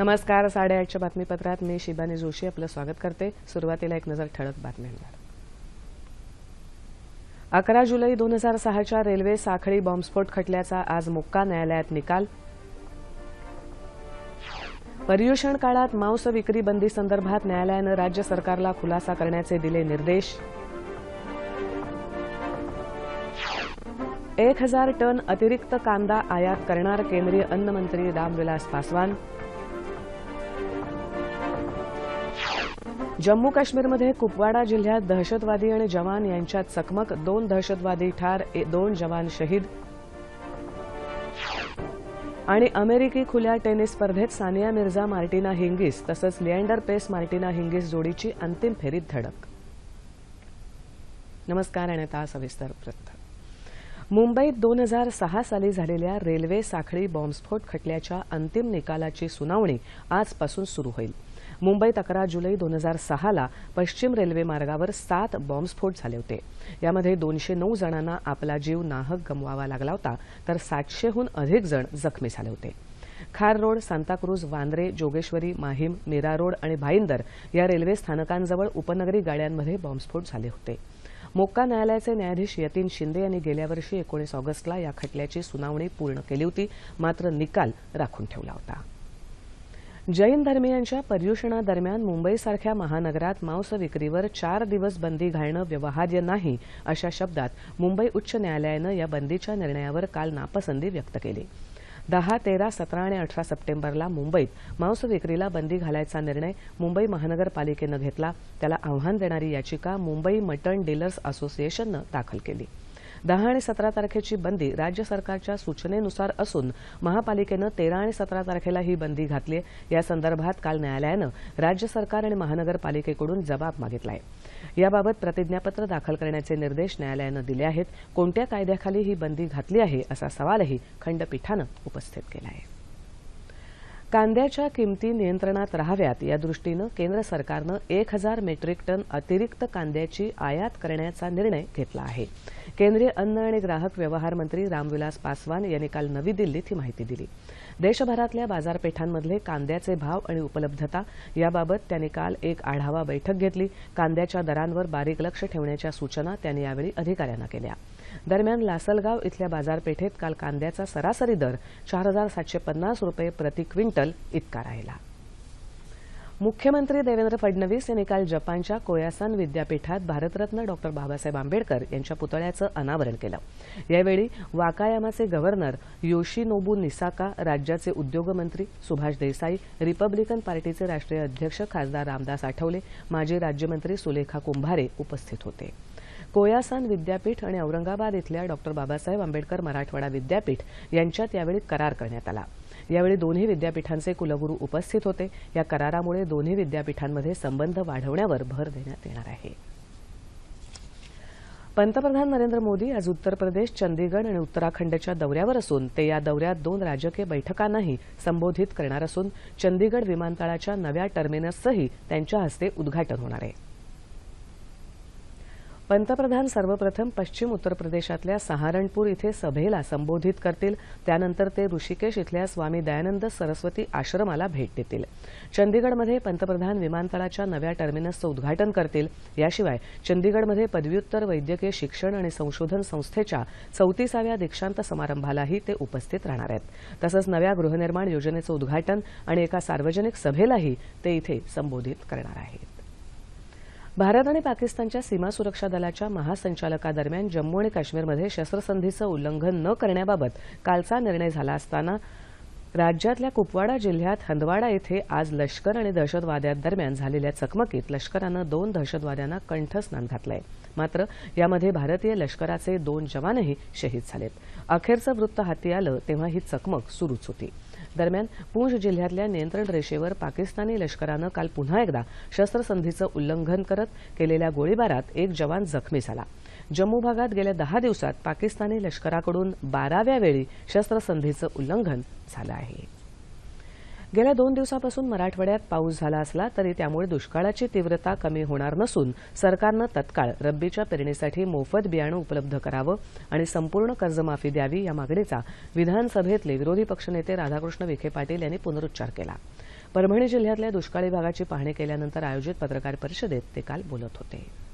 नमस्कार साडेआठच्या बातमीपत्रात मी शिबानी जोशी आपलं स्वागत करते. सुरुवातीला एक नजर ठळक बातम्यांवर. अकरा जुलै दोन हजार सहाच्या रेल्वे साखळी बॉम्बस्फोट खटल्याचा आज मुक्का न्यायालयात निकाल. पर्युषण काळात मांस विक्री बंदी संदर्भात न्यायालयानं राज्य सरकारला खुलासा करण्याचे दिले निर्देश. एक हजार टन अतिरिक्त कांदा आयात करणार केंद्रीय अन्नमंत्री रामविलास पासवान. जम्मू काश्मीरमध्ये कुपवाडा जिल्ह्यात दहशतवादी आणि जवान यांच्यात चकमक. दोन दहशतवादी ठार ए- दोन जवान शहीद. आणि अमेरिकी खुल्या टेनिस स्पर्धेत सानिया मिर्झा मार्टिना हिंगीस तसंच लिअँडर पेस मार्टिना हिंगीस जोडीची अंतिम फेरीत धडक. नमस्कार आणि आता सविस्तर वृत्त. मुंबईत दोन हजार सहा साली झालेल्या रेल्वे साखळी बॉम्बस्फोट खटल्याच्या अंतिम निकालाची सुनावणी आजपासून सुरू होईल. मुंबईत अकरा जुलै दोन हजार सहाला पश्चिम रेल्वे मार्गावर सात बॉम्बस्फोट झाले होते. यामध्ये दोनशे नऊ जणांना आपला जीव नाहक गमवावा लागला होता तर सातशेहून अधिक जण जखमी झाले होते. खार रोड सांताक्रूज वांद्रे जोगेश्वरी माहीम मीरा रोड आणि भाईंदर या रेल्वे स्थानकांजवळ उपनगरी गाड्यांमध्ये बॉम्बस्फोट झाले होते. मोक्का न्यायालयाचे न्यायाधीश यतीन शिंदे यांनी गेल्या वर्षी एकोणीस ऑगस्टला या खटल्याची सुनावणी पूर्ण केली होती मात्र निकाल राखून ठेवला होता. जैन धर्मियांच्या पर्युषणादरम्यान मुंबईसारख्या महानगरात मांस विक्रीवर चार दिवस बंदी घालणं व्यवहार्य नाही अशा शब्दात मुंबई उच्च न्यायालयानं या बंदीच्या निर्णयावर काल नापसंती व्यक्त केली. दहा तेरा सतरा आणि अठरा सप्टेंबरला मुंबईत मांस विक्रीला बंदी घालायचा निर्णय मुंबई महानगरपालिकेनं घेतला. त्याला आव्हान देणारी याचिका मुंबई मटण डीलर्स असोसिएशननं दाखल केली. दहा आणि सतरा तारखेची बंदी राज्य सरकारच्या सूचनेनुसार असून महापालिकेनं तेरा आणि सतरा तारखेला ही बंदी घातली आहे. या संदर्भात काल न्यायालयानं राज्य सरकार आणि महानगरपालिकेकडून जबाब मागितला आहे. याबाबत प्रतिज्ञापत्र दाखल करण्याचे निर्देश न्यायालयानं दिले आहेत. कोणत्या कायद्याखाली ही बंदी घातली आहे असा सवालही खंडपीठानं उपस्थित केला आहे. कांद्याच्या किमती नियंत्रणात राहाव्यात यादृष्टीनं केंद्र सरकारनं एक हजार मेट्रिक टन अतिरिक्त कांद्याची आयात करण्याचा निर्णय घेतला आहे. केंद्रीय अन्न आणि ग्राहक व्यवहार मंत्री रामविलास पासवान यांनी काल नवी दिल्लीत ही माहिती दिली. देशभरातल्या बाजारपेठांमधले कांद्याचे भाव आणि उपलब्धता याबाबत त्यांनी काल एक आढावा बैठक घेतली. कांद्याच्या दरांवर बारीक लक्ष ठेवण्याच्या सूचना त्यांनी यावेळी अधिकाऱ्यांना केल्या. दरम्यान लासलगाव इथल्या बाजारपेठेत काल कांद्याचा सरासरी दर चार हजार सातशे पन्नास रुपये प्रति क्विंटल इतका राहिला. मुख्यमंत्री देवेंद्र फडणवीस यांनी काल जपानच्या कोयासान विद्यापीठात भारतरत्न डॉ. बाबासाहेब आंबेडकर यांच्या पुतळ्याचं अनावरण केलं. यावेळी वाकायामाचे गव्हर्नर योशीनोबू निसाका राज्याचे उद्योगमंत्री सुभाष देसाई रिपब्लिकन पार्टीचे राष्ट्रीय अध्यक्ष खासदार रामदास आठवले माजी राज्यमंत्री सुलेखा कुंभारे उपस्थित होते. कोयासान विद्यापीठ आणि औरंगाबाद इथल्या डॉक्टर बाबासाहेब आंबेडकर मराठवाडा विद्यापीठ यांच्यात यावेळी करार करण्यात आला. यावेळी दोन्ही विद्यापीठांचे कुलगुरू उपस्थित होते. या करारामुळे दोन्ही विद्यापीठांमध्ये संबंध वाढवण्यावर भर देण्यात येणार आहे. पंतप्रधान नरेंद्र मोदी आज उत्तर प्रदेश चंदीगड आणि उत्तराखंडच्या दौऱ्यावर असून ते या दौऱ्यात दोन राजकीय बैठकांनाही संबोधित करणार असून चंदीगड विमानतळाच्या नव्या टर्मिनसचंही त्यांच्या हस्ते उद्घाटन होणार आहे. पंतप्रधान सर्वप्रथम पश्चिम उत्तर प्रदेशातल्या सहारणपूर इथे सभेला संबोधित करतील. त्यानंतर ते ऋषिकेश इथल्या स्वामी दयानंद सरस्वती आश्रमाला भेट देतील. चंदीगडमध्ये पंतप्रधान विमानतळाच्या नव्या टर्मिनसचं उद्घाटन करतील. याशिवाय चंदीगडमध्ये पदव्युत्तर वैद्यकीय शिक्षण आणि संशोधन संस्थेच्या चौतीसाव्या दीक्षांत समारंभालाही ते उपस्थित राहणार आहेत. तसंच नव्या गृहनिर्माण योजनेचं उद्घाटन आणि एका सार्वजनिक सभेलाही ते इथे संबोधित करणार आहेत. भारत आणि पाकिस्तानच्या सीमा सुरक्षा दलाच्या महासंचालकादरम्यान जम्मू आणि काश्मीरमध्ये शस्त्रसंधीचं उल्लंघन न करण्याबाबत कालचा निर्णय झाला असताना राज्यातल्या कुपवाडा जिल्ह्यात हंदवाडा इथे आज लष्कर आणि दहशतवाद्यांदरम्यान झालेल्या चकमकीत लष्करानं दोन दहशतवाद्यांना कंठस्नान घातलंय. मात्र यामध्ये भारतीय लष्कराचे दोन जवानही शहीद झालेत. अखेरचं वृत्त हाती आलं तेव्हा ही चकमक सुरूच होती. दरम्यान पूंछ जिल्ह्यातल्या नियंत्रण रेषेवर पाकिस्तानी लष्करानं काल पुन्हा एकदा शस्त्रसंधीचं उल्लंघन करत केलेल्या गोळीबारात एक जवान जखमी झाला. जम्मू भागात गेल्या दहा दिवसात पाकिस्तानी लष्कराकडून बाराव्या वेळी शस्त्रसंधीचं उल्लंघन झालं आहे. गेल्या दोन दिवसापासून मराठवाड्यात पाऊस झाला असला तरी त्यामुळे दुष्काळाची तीव्रता कमी होणार नसून सरकारनं तत्काळ रब्बीच्या पेरणीसाठी मोफत बियाणं उपलब्ध करावं आणि संपूर्ण कर्जमाफी द्यावी या मागणीचा विधानसभेतले विरोधी पक्षनेते राधाकृष्ण विखे पाटील यांनी पुनरुच्चार केला. परभणी जिल्ह्यातल्या दुष्काळी भागाची पाहणी केल्यानंतर आयोजित पत्रकार परिषदेत ते काल बोलत होते.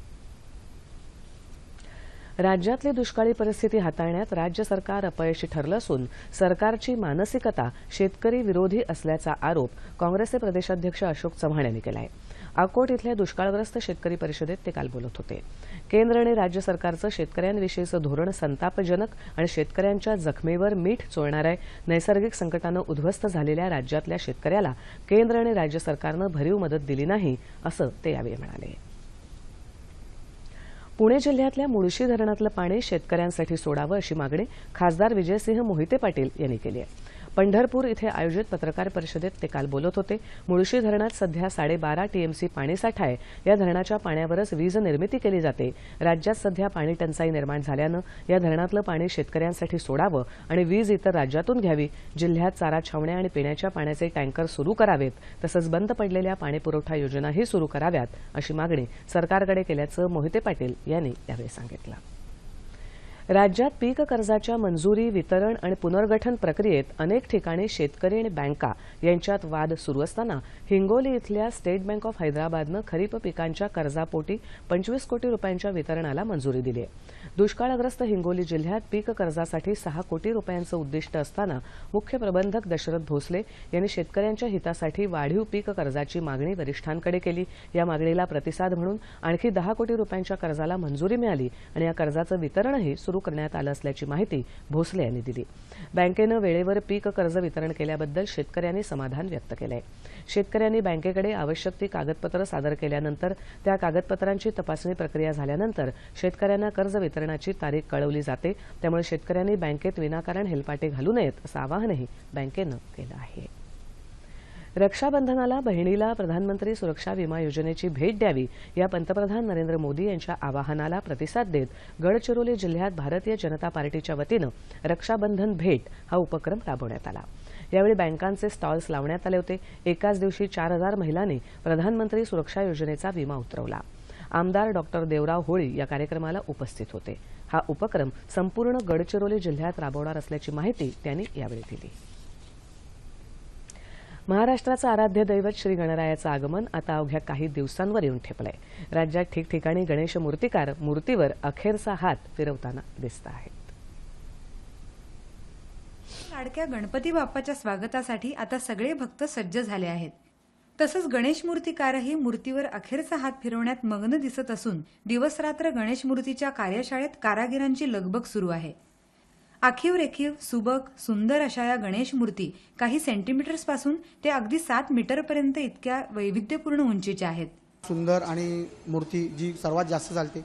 राज्यातली दुष्काळी परिस्थिती हाताळण्यात राज्य सरकार अपयशी ठरलं असून सरकारची मानसिकता शेतकरी विरोधी असल्याचा आरोप काँग्रेसचे प्रदेशाध्यक्ष अशोक चव्हाण यांनी केला आहे अकोट इथल्या दुष्काळग्रस्त शेतकरी परिषदेत ते काल बोलत होते. केंद्र आणि राज्य सरकारचं शेतकऱ्यांविषयीचं धोरण संतापजनक आणि शेतकऱ्यांच्या जखमेवर मीठ चोळणार आहे नैसर्गिक संकटानं उद्ध्वस्त झालेल्या राज्यातल्या शेतकऱ्याला केंद्र आणि राज्य सरकारनं भरीव मदत दिली नाही असं ते यावेळी म्हणाले. पुणे जिल्ह्यातल्या मुळशी धरणातलं पाणी शेतकऱ्यांसाठी सोडावं अशी मागणी खासदार विजयसिंह मोहिते पाटील यांनी केली आहे. पंढरपूर इथे आयोजित पत्रकार परिषदेत ते काल बोलत होते. मुळशी धरणात सध्या साडेबारा टीएमसी पाणीसाठा आहे. या धरणाच्या पाण्यावरच वीज निर्मिती केली जाते. राज्यात सध्या पाणी टंचाई निर्माण झाल्यानं या धरणातलं पाणी शेतकऱ्यांसाठी सोडावं आणि वीज इतर राज्यातून घ्यावी. जिल्ह्यात चारा छावण्या आणि पिण्याच्या पाण्याचे टँकर सुरू करावेत. तसंच बंद पडलेल्या पाणीपुरवठा योजनाही सुरू कराव्यात अशी मागणी सरकारकडे केल्याचं मोहिते पाटील यांनी यावेळी सांगितलं. राज्यात पीक कर्जाच्या मंजुरी वितरण आणि पुनर्गठन प्रक्रियेत अनेक ठिकाणी शेतकरी आणि बँका यांच्यात वाद सुरू असताना हिंगोली इथल्या स्टेट बँक ऑफ हैदराबादनं खरीप पिकांच्या कर्जापोटी पंचवीस कोटी रुपयांच्या वितरणाला मंजुरी दिली आहे. दुष्काळग्रस्त हिंगोली जिल्ह्यात पीक कर्जासाठी सहा कोटी रुपयांचं उद्दिष्ट असताना मुख्य प्रबंधक दशरथ भोसले यांनी शेतकऱ्यांच्या हितासाठी वाढीव पीक कर्जाची मागणी वरिष्ठांकडे केली. या मागणीला प्रतिसाद म्हणून आणखी दहा कोटी रुपयांच्या कर्जाला मंजुरी मिळाली आणि या कर्जाचं वितरणही सुरू करण्यात आलं असल्याची माहिती भोसले यांनी दिली. बँकेनं वेळेवर पीक कर्ज वितरण केल्याबद्दल शेतकऱ्यांनी समाधान व्यक्त केलंय. शेतकऱ्यांनी बँकेकडे आवश्यक ती कागदपत्रं सादर केल्यानंतर त्या कागदपत्रांची तपासणी प्रक्रिया झाल्यानंतर शेतकऱ्यांना कर्ज वितरणाची तारीख कळवली जाते. त्यामुळे शेतकऱ्यांनी बँकेत विनाकारण हेलपाटे घालू नयेत असं आवाहनही बँकेनं केलं आहे. रक्षाबंधनाला बहिणीला प्रधानमंत्री सुरक्षा विमा योजनेची भेट द्यावी या पंतप्रधान नरेंद्र मोदी यांच्या आवाहनाला प्रतिसाद देत गडचिरोली जिल्ह्यात भारतीय जनता पार्टीच्या वतीनं रक्षाबंधन भेट हा उपक्रम राबवण्यात आला. यावेळी बँकांचे स्टॉल्स लावण्यात आले होते. एकाच दिवशी चार हजार महिलांनी प्रधानमंत्री सुरक्षा योजनेचा विमा उतरवला. आमदार डॉक्टर देवराव होळी या कार्यक्रमाला उपस्थित होते. हा उपक्रम संपूर्ण गडचिरोली जिल्ह्यात राबवणार असल्याची माहिती त्यांनी यावेळी दिली. महाराष्ट्राचं आराध्य दैवत श्री गणरायाचं आगमन आता अवघ्या काही दिवसांवर येऊन ठेपलंय. राज्यात ठिकठिकाणी गणेश मूर्तिकार मूर्तीवर अखेरचा हात फिरवताना दिसत आहेत. लाडक्या गणपती बाप्पाच्या स्वागतासाठी आता सगळे भक्त सज्ज झाले आहेत. तसंच गणेश मूर्तिकारही मूर्तीवर अखेरचा हात फिरवण्यात मग्न दिसत असून दिवसरात्र गणेश मूर्तीच्या कार्यशाळेत कारागिरांची लगबग सुरू आहे. आखीव रेखीव सुबक सुंदर अशा या गणेश मूर्ती काही सेंटीमीटर्सपासून ते अगदी सात मीटरपर्यंत इतक्या वैविध्यपूर्ण उंचीच्या आहेत. सुंदर आणि मूर्ती जी सर्वात जास्त चालते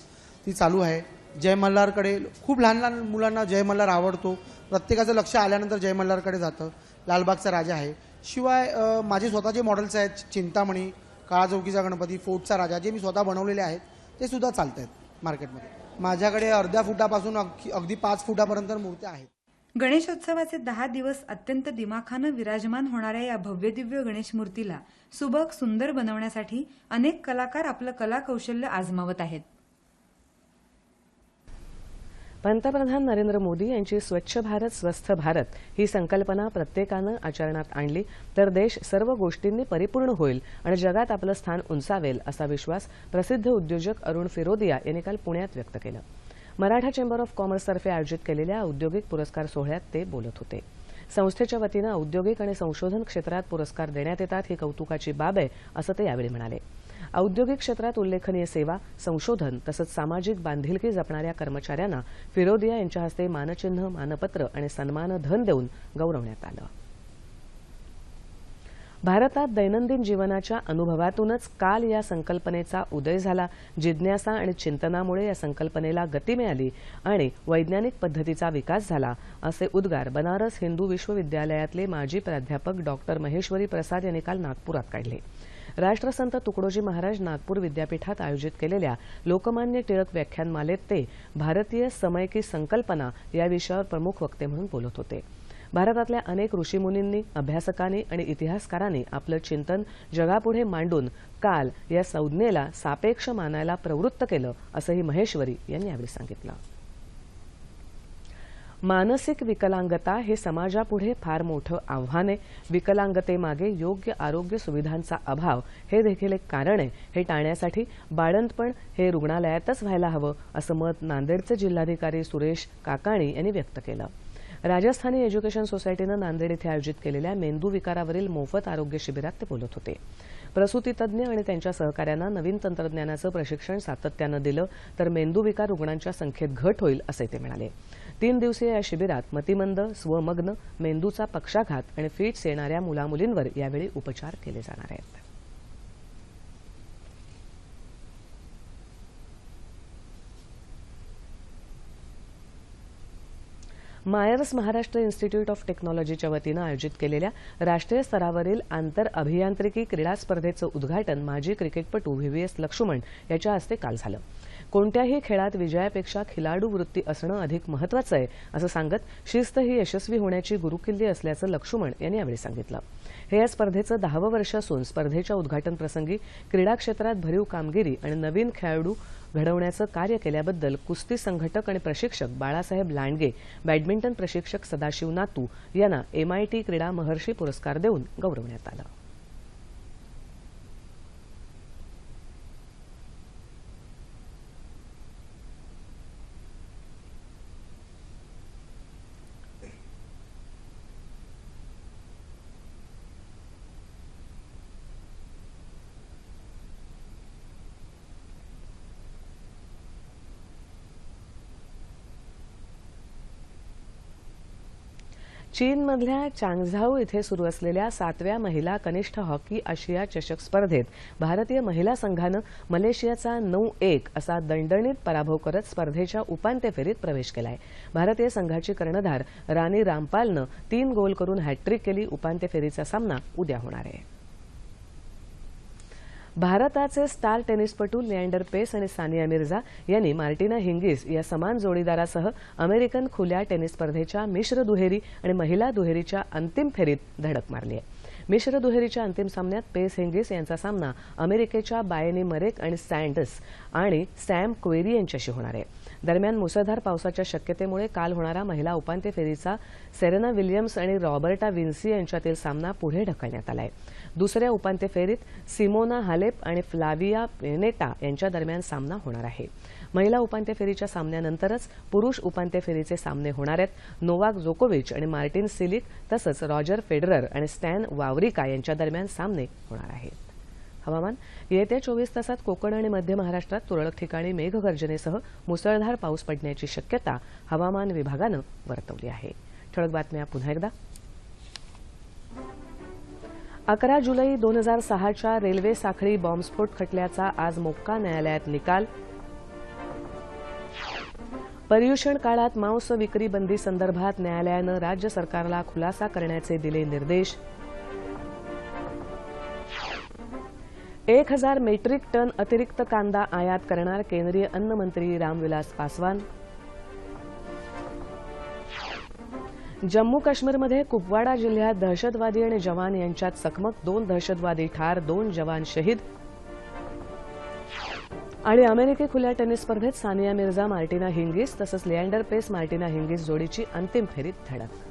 ती चालू आहे. जय मल्हारकडे खूप लहान लहान मुलांना जय मल्हार आवडतो. प्रत्येकाचं लक्ष आल्यानंतर जय मल्हारकडे जातं. लालबागचा राजा आहे. शिवाय माझे स्वतःचे मॉडेल्स आहेत चिंतामणी काळाचौकीचा गणपती फोर्टचा राजा जे मी स्वतः बनवलेले आहेत ते सुद्धा चालत आहेत मार्केटमध्ये माझ्याकडे अर्ध्या फुटापासून अगदी अगदी पाच फुटापर्यंत मूर्त्या आहेत. गणेशोत्सवाचे दहा दिवस अत्यंत दिमाखानं विराजमान होणाऱ्या या भव्यदिव्य गणेश मूर्तीला सुबक सुंदर बनवण्यासाठी अनेक कलाकार आपलं कला कौशल्य आजमावत आहेत. पंतप्रधान नरेंद्र मोदी यांची स्वच्छ भारत स्वस्थ भारत ही संकल्पना प्रत्येकानं आचरणात आणली तर देश सर्व गोष्टींनी परिपूर्ण होईल आणि जगात आपलं स्थान उंचावेल असा विश्वास प्रसिद्ध उद्योजक अरुण फिरोदिया यांनी काल पुण्यात व्यक्त केलं. मराठा चेंबर ऑफ कॉमर्सतर्फे आयोजित केलेल्या औद्योगिक पुरस्कार सोहळ्यात ते बोलत होते. संस्थेच्या वतीनं औद्योगिक आणि संशोधन क्षेत्रात पुरस्कार देण्यात येतात ही कौतुकाची बाब आहे असं ते यावेळी म्हणाले. औद्योगिक क्षेत्रात उल्लेखनीय सेवा संशोधन तसंच सामाजिक बांधिलकी जपणाऱ्या कर्मचाऱ्यांना फिरोदिया यांच्या हस्ते मानचिन्ह मानपत्र आणि सन्मान धन देऊन गौरवण्यात आलं. भारतात दैनंदिन जीवनाच्या अनुभवातूनच काल या संकल्पनेचा उदय झाला. जिज्ञासा आणि चिंतनामुळे या संकल्पनेला गती मिळाली आणि वैज्ञानिक पद्धतीचा विकास झाला असे उद्गार बनारस हिंदू विश्वविद्यालयातले माजी प्राध्यापक डॉक्टर महेश्वरी प्रसाद यांनी काल नागपुरात काढले. राष्ट्रसंत तुकडोजी महाराज नागपूर विद्यापीठात आयोजित केलेल्या लोकमान्य टिळक व्याख्यानमालेत ते भारतीय समय की संकल्पना या विषयावर प्रमुख वक्ते म्हणून बोलत होते. भारतातल्या अनेक ऋषीमुनींनी अभ्यासकांनी आणि इतिहासकारांनी आपलं चिंतन जगापुढे मांडून काल या संज्ञेला सापेक्ष मानायला प्रवृत्त केलं असंही महेश्वरी यांनी यावेळी सांगितलं. मानसिक विकलांगता हे समाजापुढे फार मोठं आव्हान आहे. विकलांगतेमागे योग्य आरोग्य सुविधांचा अभाव हे देखील एक कारण आहे. हे टाळण्यासाठी बाळंतपण हे रुग्णालयातच व्हायला हवं असं मत नांदेडचे जिल्हाधिकारी सुरेश काकाणी यांनी व्यक्त केलं. राजस्थानी एज्युकेशन सोसायटीनं नांदेड इथे आयोजित केलेल्या मेंदू विकारावरील मोफत आरोग्य शिबिरात ते बोलत होते. प्रसूतीतज्ञ आणि त्यांच्या सहकाऱ्यांना नवीन तंत्रज्ञानाचं प्रशिक्षण सातत्यानं दिलं तर मेंदूविकार रुग्णांच्या संख्येत घट होईल असे ते म्हणाले. तीन दिवसीय या शिबिरात मतिमंद स्वमग्न मेंदूचा पक्षाघात आणि फिट्स येणाऱ्या मुलामुलींवर यावेळी उपचार केले जाणार आहेत. मायर्स महाराष्ट्र इन्स्टिट्यूट ऑफ टेक्नॉलॉजीच्या वतीनं आयोजित केलेल्या राष्ट्रीय स्तरावरील आंतर अभियांत्रिकी क्रीडा स्पर्धेचं उद्घाटन माजी क्रिकेटपटू व्हीव्हीएस लक्ष्मण याच्या हस्ते काल झालं. कोणत्याही खेळात विजयापेक्षा खिलाडू वृत्ती असणं अधिक महत्वाचं आहे असं सांगत शिस्त ही यशस्वी होण्याची गुरुकिल्ली असल्याचं लक्ष्मण यांनी यावेळी सांगितलं. हे या स्पर्धेचं दहावं वर्ष असून स्पर्धेच्या उद्घाटन प्रसंगी क्रीडा क्षेत्रात भरीव कामगिरी आणि नवीन खेळाडू घडवण्याचं कार्य केल्याबद्दल कुस्ती संघटक आणि प्रशिक्षक बाळासाहेब लांडगे बॅडमिंटन प्रशिक्षक सदाशिव नातू यांना एमआयटी क्रीडा महर्षी पुरस्कार देऊन गौरवण्यात आलं. चीनमधल्या चांगझाऊ इथे सुरू असलेल्या सातव्या महिला कनिष्ठ हॉकी आशिया चषक स्पर्धेत भारतीय महिला संघानं मलेशियाचा नऊ एक असा दणदणीत पराभव करत स्पर्धेच्या उपांत्य फेरीत प्रवेश केलाय. भारतीय संघाची कर्णधार राणी रामपालनं तीन गोल करून हॅट्रिक केली. उपांत्य फेरीचा सामना उद्या होणार आहे. भारताचे स्टार टेनिसपटू लिअँडर पेस आणि सानिया मिर्झा यांनी मार्टिना हिंगिस या समान जोडीदारासह अमेरिकन खुल्या टेनिस स्पर्धेच्या मिश्र दुहेरी आणि महिला दुहेरीच्या अंतिम फेरीत धडक मारली आहे. मिश्र दुहेरीच्या अंतिम सामन्यात पेस हिंगिस यांचा सामना अमेरिकेच्या बायनी मरेक आणि सँडस आणि सॅम क्वेरी यांच्याशी होणार आहे. दरम्यान मुसळधार पावसाच्या शक्यतेमुळे काल होणारा महिला उपांत्य फेरीचा सेरेना विल्यम्स आणि रॉबर्टा विन्सी यांच्यातील सामना पुढे ढकलण्यात आला आहे दुसऱ्या उपांत्य फेरीत सिमोना हालेप आणि फ्लाविया पेनेटा यांच्या दरम्यान सामना होणार आहे. महिला उपांत्य फेरीच्या सामन्यानंतरच पुरुष उपांत्य फेरीचे सामने होणार आहेत. नोवाक जोकोविच आणि मार्टिन सिलिक तसंच रॉजर फेडरर आणि स्टॅन वावरिका यांच्या दरम्यान सामने होणार आहेत. हवामान. येत्या चोवीस तासात कोकण आणि मध्य महाराष्ट्रात तुरळक ठिकाणी मेघगर्जनेसह मुसळधार पाऊस पडण्याची शक्यता हवामान विभागानं वर्तवली आहे. ठळक बातम्या पुन्हा एकदा. अकरा जुलै दोन हजार सहाच्या रेल्वे साखळी बॉम्बस्फोट खटल्याचा आज मोक्का न्यायालयात निकाल. पर्युषण काळात मांस विक्री बंदी संदर्भात न्यायालयानं राज्य सरकारला खुलासा करण्याचे दिले निर्देश. एक हजार मेट्रिक टन अतिरिक्त कांदा आयात करणार केंद्रीय अन्न मंत्री रामविलास पासवान. जम्मू काश्मीरमध्ये कुपवाडा जिल्ह्यात दहशतवादी आणि जवान यांच्यात चकमक दोन दहशतवादी ठार दोन जवान शहीद. आणि अमेरिकी खुल्या टेनिस स्पर्धेत सानिया मिर्झा मार्टिना हिंगीस तसंच लिअँडर पेस मार्टिना हिंगीस जोडीची अंतिम फेरीत धडक.